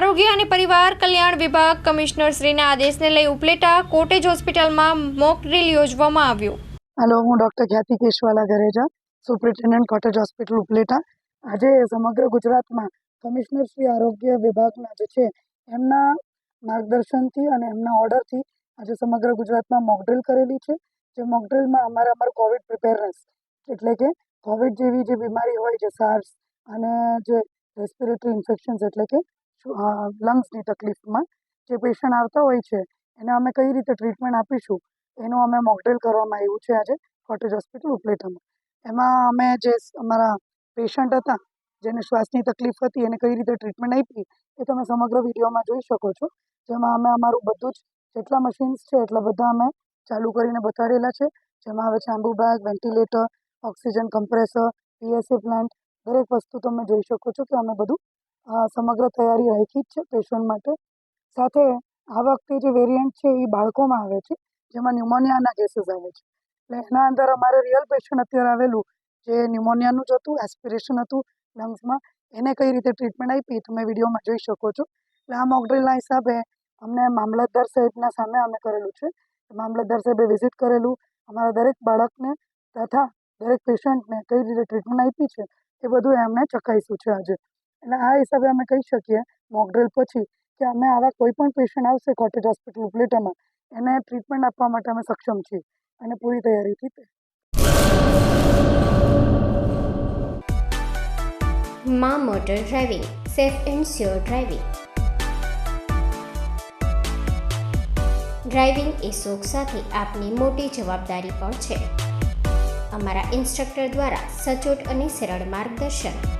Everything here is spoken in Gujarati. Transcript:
આરોગ્ય અને પરિવાર કલ્યાણ વિભાગ કમિશનર શ્રીના આદેશને લઈ ઉપલેટા કોટેજ હોસ્પિટલમાં મોક ડ્રીલ યોજવામાં આવ્યો. હેલો, હું doctor Khyati Keshwala Gareja superintendent cottage hospital Upleta. આજે સમગ્ર ગુજરાતમાં કમિશનર શ્રી આરોગ્ય વિભાગના જે છે, એમના માર્ગદર્શનથી અને એમના ઓર્ડરથી આજે સમગ્ર ગુજરાતમાં મોકડ્રીલ કરેલી છે, જે મોકડ્રીલમાં અમારે અમારું કોવિડ પ્રિપેરનેસ, એટલે કે કોવિડ જેવી જે બીમારી હોય છે સાર્સ અને જે રેસ્પિરેટરી ઇન્ફેક્શન્સ એટલે કે લંગ્સની તકલીફમાં જે પેશન્ટ આવતા હોય છે, એને અમે કઈ રીતે ટ્રીટમેન્ટ આપીશું, એનું અમે મોકડ્રીલ કરવામાં આવ્યું છે આજે કોટેજ હોસ્પિટલ ઉપલેટામાં. એમાં અમે જે અમારા પેશન્ટ હતા, જેને શ્વાસની તકલીફ હતી, એને કઈ રીતે ટ્રીટમેન્ટ આપી, એ તમે સમગ્ર વિડીયોમાં જોઈ શકો છો. જેમાં અમે અમારું બધું જ, જેટલા મશીન્સ છે, એટલા બધા અમે ચાલુ કરીને બતાડેલા છે. જેમાં આવે છે ambu bag ventilator oxygen compressor PSA plant દરેક વસ્તુ તમે જોઈ શકો છો કે અમે બધું સમગ્ર તૈયારી રાખી જ છે પેશન્ટ માટે. સાથે આ વખતે જે વેરિયન્ટ છે એ બાળકોમાં આવે છે, જેમાં ન્યુમોનિયાના કેસીસ આવે છે. એટલે એના અંદર અમારે રિયલ પેશન્ટ અત્યારે આવેલું, જે ન્યુમોનિયાનું જ હતું એસ્પિરેશન હતું લંગ્સમાં એને કઈ રીતે ટ્રીટમેન્ટ આપી તમે વિડીયોમાં જોઈ શકો છો. એટલે આ મોકડ્રીલના હિસાબે અમને મામલતદાર સાહેબના સામે અમે કરેલું છે. મામલતદાર સાહેબે વિઝિટ કરેલું. અમારા દરેક બાળકને તથા દરેક પેશન્ટને કઈ રીતે ટ્રીટમેન્ટ આપી છે એ બધું એમને ચકાઈશું છે આજે. એટલે આ હિસાબે અમે કહી શકીએ મોકડ્રીલ પછી, કે અમે આવા કોઈ પણ પેશન્ટ આવશે કોટેજ હોસ્પિટલ ઉપલેટામાં, એને ટ્રીટમેન્ટ આપવા માટે અમે સક્ષમ છીએ અને પૂરી તૈયારીથી મા motor driving, safe and sure driving. Driving એ શોખ સાથે આપની મોટી જવાબદારી પણ છે. અમારા ઇન્સ્ટ્રક્ટર દ્વારા સચોટ અને સરળ માર્ગદર્શન.